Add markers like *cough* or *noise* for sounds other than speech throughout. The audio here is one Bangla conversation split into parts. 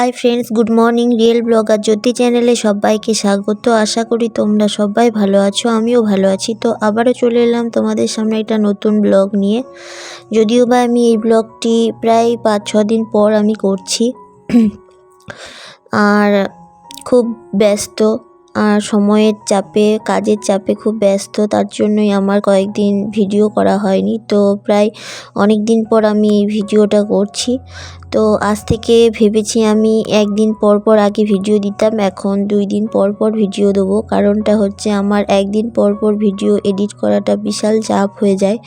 Hi friends good morning real blogger Jyoti চ্যানেলে সবাইকে স্বাগত। আশা করি তোমরা সবাই ভালো আছো, আমিও ভালো আছি। তো আবারও চলে এলাম তোমাদের সামনে একটা নতুন ব্লগ নিয়ে। যদিও বা আমি এই ব্লগটি প্রায় পাঁচ, ছ দিন পর আমি করছি। আর খুব ব্যস্ত, আর সময়ের চাপে, কাজের চাপে খুব ব্যস্ত, তার জন্যই আমার কয়েকদিন ভিডিও করা হয়নি। তো প্রায় অনেক দিন পর আমি এই ভিডিওটা করছি। তো আজ থেকে ভেবেছি আমি একদিন পর পর আগে ভিডিও দিতাম, এখন দুই দিন পর পর ভিডিও দেবো। কারণটা হচ্ছে আমার একদিন পর পর ভিডিও এডিট করাটা বিশাল চাপ হয়ে যায়।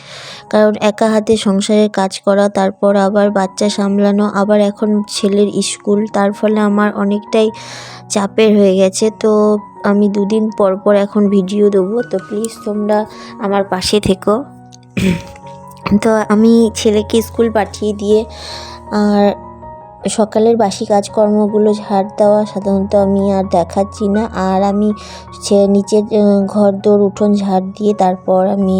কারণ একা হাতে সংসারের কাজ করা, তারপর আবার বাচ্চা সামলানো, আবার এখন ছেলের স্কুল, তার ফলে আমার অনেকটাই চাপের হয়ে গেছে। তো আমি দুদিন পর পর এখন ভিডিও দেবো। তো প্লিজ তোমরা আমার পাশে থেকো। তো আমি ছেলেকে স্কুল পাঠিয়ে দিয়ে আর সকালের বাসি কাজকর্মগুলো ঝাড় দেওয়া সাধারণত আমি আর দেখাচ্ছি না। আর আমি সে নিচের ঘর দোর উঠোন ঝাড় দিয়ে তারপর আমি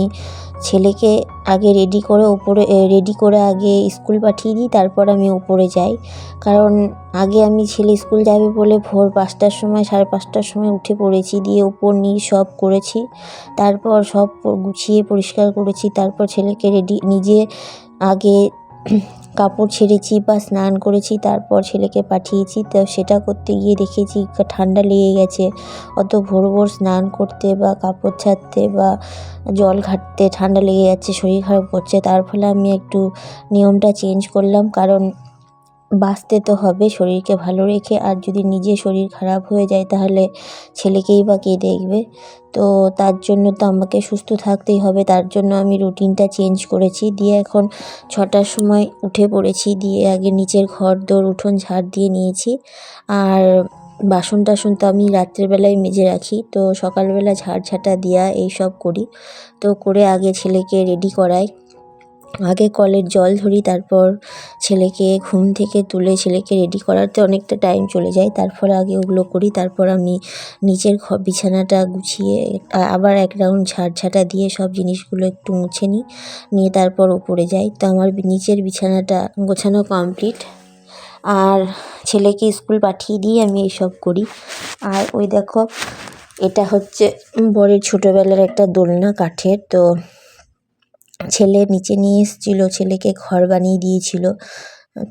ছেলেকে আগে রেডি করে ওপরে রেডি করে আগে স্কুল পাঠিয়ে দিই, তারপর আমি ওপরে যাই। কারণ আগে আমি ছেলে স্কুল যাবে বলে ভোর পাঁচটার সময়, সাড়ে পাঁচটার সময় উঠে পড়েছি, দিয়ে উপর নিয়ে সব করেছি। তারপর সব গুছিয়ে পরিষ্কার করেছি, তারপর ছেলেকে রেডি নিজে আগে কাপড় ছেড়েছি বা স্নান করেছি, তারপর ছেলেকে পাঠিয়েছি। তো সেটা করতে গিয়ে দেখেছি ঠান্ডা লেগে গেছে। অত ভোর ভোর স্নান করতে বা কাপড় ছাড়তে বা জল ঘাটতে ঠান্ডা লেগে যাচ্ছে, শরীর খারাপ করছে। তার ফলে আমি একটু নিয়মটা চেঞ্জ করলাম। কারণ বাঁচতে তো হবে, শরীরকে ভালো রেখে। আর যদি নিজে শরীর খারাপ হয়ে যায়, তাহলে ছেলেকেই বা কে দেখবে? তো তার জন্য তো আমাকে সুস্থ থাকতেই হবে। তার জন্য আমি রুটিনটা চেঞ্জ করেছি। দিয়ে এখন ছটার সময় উঠে পড়েছি। দিয়ে আগে নিচের ঘর দোর, উঠোন ঝাড় দিয়ে নিয়েছি। আর বাসন টাসন তো আমি রাত্রেবেলায় মেজে রাখি। তো সকালবেলা ঝাড় ঝাঁটা দেওয়া এইসব করি। তো করে আগে ছেলেকে রেডি করাই। আগে কলের জল ধরি, তারপর ছেলেকে ঘুম থেকে তুলে ছেলেকে রেডি করাতে অনেকটা টাইম চলে যায়। তারপর আগে ওগুলো করি, তারপর আমি নিচের ঘ বিছানাটা গুছিয়ে আবার এক রাউন্ড ঝাড়ঝাঁটা দিয়ে সব জিনিসগুলো একটু মুছে নিই, নিয়ে তারপর ওপরে যাই। তো আমার নিচের বিছানাটা গোছানো কমপ্লিট আর ছেলেকে স্কুল পাঠিয়ে দিয়ে আমি এইসব করি। আর ওই দেখো, এটা হচ্ছে বরের ছোটোবেলার একটা দোলনা কাঠের। তো ছেলে নিচে নিয়ে এসেছিল, ছেলেকে ঘর বানিয়ে দিয়েছিল।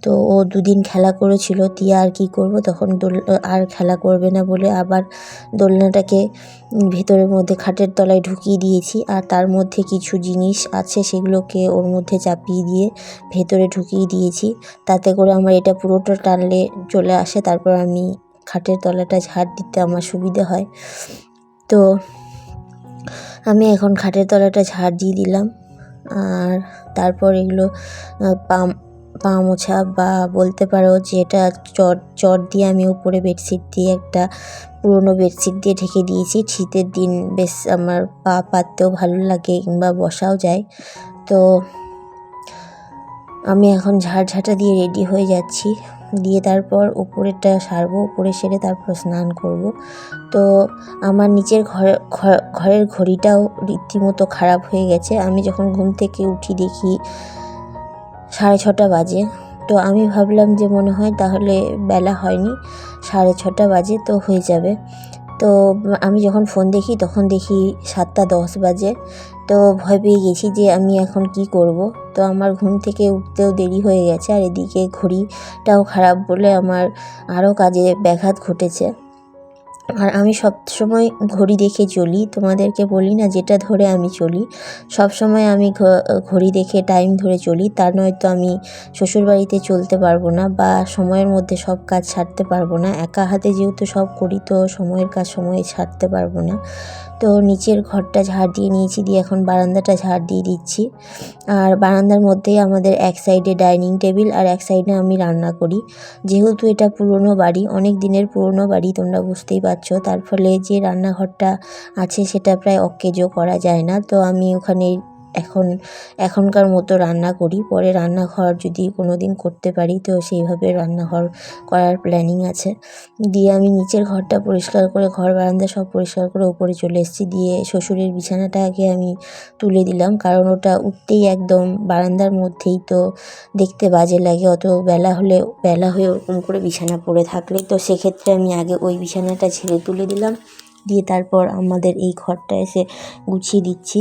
তো ও দুদিন খেলা করেছিল দিয়ে আর কী করব, তখন দোল, আর খেলা করবে না বলে আবার দোলনাটাকে ভেতরের মধ্যে খাটের তলায় ঢুকিয়ে দিয়েছি। আর তার মধ্যে কিছু জিনিস আছে, সেগুলোকে ওর মধ্যে চাপিয়ে দিয়ে ভেতরে ঢুকিয়ে দিয়েছি। তাতে করে আমার এটা পুরোটা টানলে চলে আসে, তারপর আমি খাটের তলাটা ঝাড় দিতে আমার সুবিধে হয়। তো আমি এখন খাটের তলাটা ঝাড় দিয়ে দিলাম। আর তারপর এগুলো পাম পা মোছা বা বলতে পারো যে এটা চট চট দিয়ে আমি উপরে বেডশিট দিয়ে একটা পুরনো বেডশিট দিয়ে ঢেকে দিয়েছি। শীতের দিন বেশ আমার পা পাততেও ভালো লাগে কিংবা বসাও যায়। তো আমি এখন ঝাড় ঝাঁটা দিয়ে রেডি হয়ে যাচ্ছি। দিয়ে তারপর উপরেরটা সারবো, উপরে সেরে তারপর স্নান করব। তো আমার নিচের ঘর, ঘরের ঘড়িটাও রীতিমতো খারাপ হয়ে গেছে। আমি যখন ঘুম থেকে উঠি দেখি সাড়ে ছটা বাজে। তো আমি ভাবলাম যে মনে হয় তাহলে বেলা হয়নি, সাড়ে ছটা বাজে তো হয়ে যাবে। তো আমি যখন ফোন দেখি, তখন দেখি সাতটা দশ বাজে। তো ভয় পেয়ে গেছি যে আমি এখন কি করব। তো আমার ঘুম থেকে উঠতেও দেরি হয়ে গেছে, আর এদিকে ঘড়িটাও খারাপ বলে আমার আরও কাজে ব্যাঘাত ঘটেছে। আর আমি সব সময় ঘড়ি দেখে চলি। তোমাদেরকে বলি না, যেটা ধরে আমি চলি। সব সময় আমি ঘড়ি দেখে টাইম ধরে চলি। তা নয়তো আমি শ্বশুরবাড়িতে চলতে পারব না বা সময়ের মধ্যে সব কাজ ছাড়তে পারব না। একা হাতে যেহেতু সব করি, তো সময়ের কাজ সময়ে ছাড়তে পারব না। তো নিচের ঘরটা ঝাড় দিয়ে নিয়েছি, দিয়ে এখন বারান্দাটা ঝাড় দিয়ে দিচ্ছি। আর বারান্দার মধ্যেই আমাদের এক সাইডে ডাইনিং টেবিল আর এক সাইডে আমি রান্না করি। যেহেতু এটা পুরনো বাড়ি, অনেক দিনের পুরনো বাড়ি, তোমরা বুঝতেই পারছ। তার ফলে যে রান্নাঘরটা আছে সেটা প্রায় অকেজো করা যায় না। তো আমি ওখানে এখন, এখনকার মতো রান্না করি। পরে রান্নাঘর যদি কোনো দিন করতে পারি, তো সেইভাবে রান্নাঘর করার প্ল্যানিং আছে। দিয়ে আমি নিচের ঘরটা পরিষ্কার করে, ঘর বারান্দা সব পরিষ্কার করে ওপরে চলে এসেছি। দিয়ে শ্বশুরের বিছানাটা আগে আমি তুলে দিলাম, কারণ ওটা উঠতেই একদম বারান্দার মধ্যেই তো দেখতে বাজে লাগে। অত বেলা হলে, বেলা হয়ে ওরকম করে বিছানা পড়ে থাকলে। তো সেক্ষেত্রে আমি আগে ওই বিছানাটা ছেড়ে তুলে দিলাম। দিয়ে তারপর আমাদের এই ঘরটা এসে গুছিয়ে দিচ্ছি।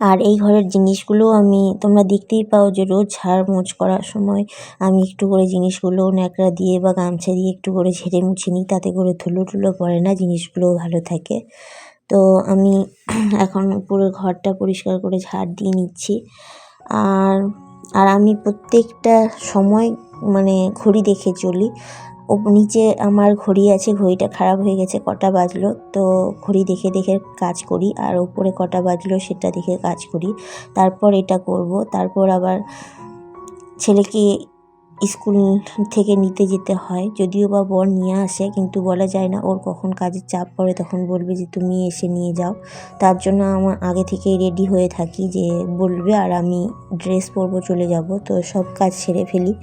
আর এই ঘরের জিনিসগুলো আমি, তোমরা দেখতেই পাও যে রোজ ঝাড় মোছ করার সময় আমি একটু করে জিনিসগুলো ন্যাকড়া দিয়ে বা গামছা দিয়ে একটু করে ঝেড়ে মুছে নিই, তাতে করে ধুলো টুলো পড়ে না, জিনিসগুলোও ভালো থাকে। তো আমি *clears throat* এখন পুরো ঘরটা পরিষ্কার করে ঝাড় দিয়ে নিচ্ছি। আর আর আমি প্রত্যেকটা সময় মানে ঘড়ি দেখে চলি। নিচে আমার ঘড়ি আছে, ঘড়িটা খারাপ হয়ে গেছে, কটা বাজলো। তো ঘড়ি দেখে দেখে কাজ করি আর ওপরে কটা বাজলো সেটা দেখে কাজ করি। তারপর এটা করব, তারপর আবার ছেলেকে স্কুল থেকে নিতে যেতে হয়। যদিও বা বর নিয়ে আসে, কিন্তু বলা যায় না ওর কখন কাজের চাপ পড়ে, তখন বলবে যে, তুমি এসে নিয়ে যাও। তার জন্য আমার আগে থেকেই রেডি হয়ে থাকি যে, বলবে আর আমি ড্রেস পরবো, চলে যাব। তো সব কাজ সেরে ফেলি।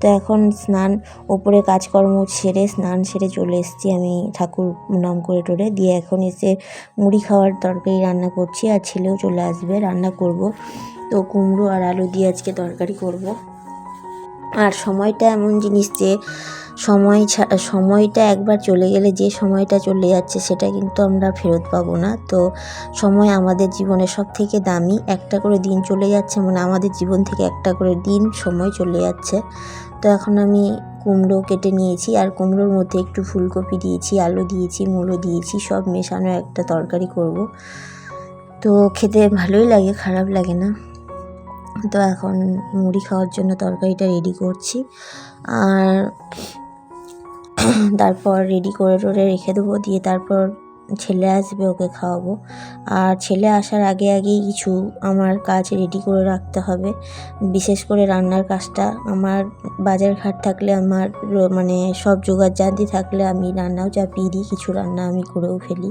তো এখন স্নান, ওপরে কাজকর্ম সেরে স্নান সেরে চলে এসেছি আমি ঠাকুর নাম করে টোরে। দিয়ে এখন এসে মুড়ি খাওয়ার তরকারি রান্না করছি, আর ছেলেও চলে আসবে, রান্না করব। তো কুমড়ো আর আলু দিয়ে আজকে তরকারি করব। আর সময়টা এমন জিনিস যে সময় সময়টা একবার চলে গেলে যে সময়টা চলে যাচ্ছে সেটা কিন্তু আমরা ফেরত পাবো না। তো সময় আমাদের জীবনে সব থেকে দামি। একটা করে দিন চলে যাচ্ছে মানে আমাদের জীবন থেকে একটা করে দিন সময় চলে যাচ্ছে। তো এখন আমি কুমড়ো কেটে নিয়েছি আর কুমড়োর মধ্যে একটু ফুলকপি দিয়েছি, আলু দিয়েছি, মূলো দিয়েছি, সব মেশানো একটা তরকারি করব। তো খেতে ভালোই লাগে, খারাপ লাগে না। তো এখন মুড়ি খাওয়ার জন্য তরকারিটা রেডি করছি। আর তারপর রেডি করে টোরে রেখে দেবো, দিয়ে তারপর ছেলে আসবে, ওকে খাওয়াবো। আর ছেলে আসার আগে আগেই কিছু আমার কাজ রেডি করে রাখতে হবে। বিশেষ করে রান্নার কাজটা। আমার বাজার ঘাট থাকলে আমার মানে সব জোগাড় জানতে থাকলে আমি রান্নাও চাপিয়ে দিই, কিছু রান্না আমি করেও ফেলি।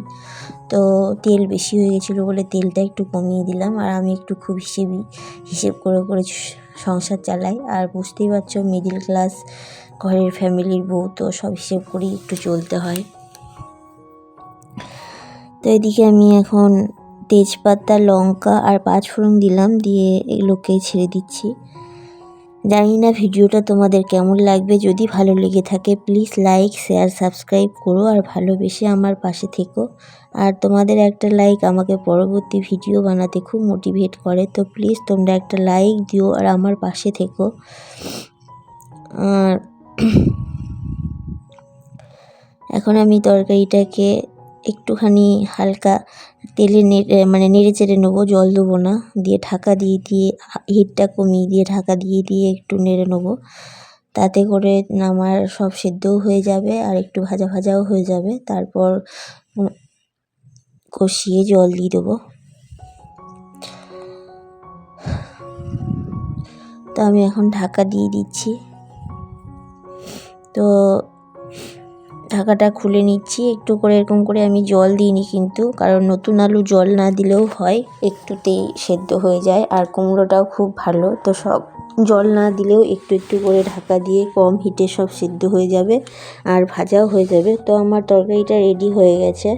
তো তেল বেশি হয়ে গেছিল বলে তেলটা একটু কমিয়ে দিলাম। আর আমি একটু খুব হিসেবি, হিসেব করে করে সংসার চালাই। আর বুঝতেই পারছ মিডিল ক্লাস ঘরের ফ্যামিলির বউ তো সব হিসেব করেই একটু চলতে হয়। তো এদিকে আমি এখন তেজপাতা, লঙ্কা আর পাঁচফোড়ন দিলাম, দিয়ে এগুলোকে ছেড়ে দিচ্ছি। জানি না ভিডিওটা তোমাদের কেমন লাগবে। যদি ভালো লেগে থাকে প্লিজ লাইক শেয়ার সাবস্ক্রাইব করো আর ভালোবেসে আমার পাশে থেকো। আর তোমাদের একটা লাইক আমাকে পরবর্তী ভিডিও বানাতে খুব মোটিভেট করে, তো প্লিজ তোমরা একটা লাইক দিও আর আমার পাশে থেকো। আর এখন আমি তরকারিটাকে একটুখানি হালকা তেলে নেড়ে মানে নেড়ে চেড়ে নেব, জল দেবো না, দিয়ে ঢাকা দিয়ে দিয়ে হিটটা কমিয়ে দিয়ে ঢাকা দিয়ে দিয়ে একটু নেড়ে নেব। তাতে করে আমার সব সেদ্ধও হয়ে যাবে আর একটু ভাজা ভাজাও হয়ে যাবে। তারপর কষিয়ে জল দিয়ে দেবো। তো আমি এখন ঢাকা দিয়ে দিচ্ছি। তো ঢাকাটা খুলে নিচ্ছি। একটু করে এরকম করে আমি জল দিইনি কিন্তু, কারণ নতুন আলু জল না দিলেও হয়, একটুতেই সেদ্ধ হয়ে যায়। আর কুমড়োটাও খুব ভালো, তো সব জল না দিলেও একটু একটু করে ঢাকা দিয়ে কম হিটে সব সিদ্ধ হয়ে যাবে আর ভাজাও হয়ে যাবে। তো আমার তরকারিটা রেডি হয়ে গেছে।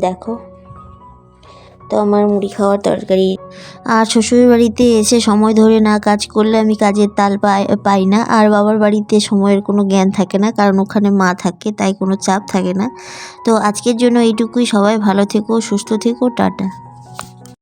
দেখো তো আমার মুড়ি খাওয়ার তরকারি। আর শ্বশুর বাড়িতে এসে সময় ধরে না কাজ করলে আমি কাজের তাল পাই পাই না। আর বাবার বাড়িতে সময়ের কোনো জ্ঞান থাকে না, কারণ ওখানে মা থাকে, তাই কোনো চাপ থাকে না। তো আজকের জন্য এইটুকুই। সবাই ভালো থেকো, সুস্থ থেকো, টাটা।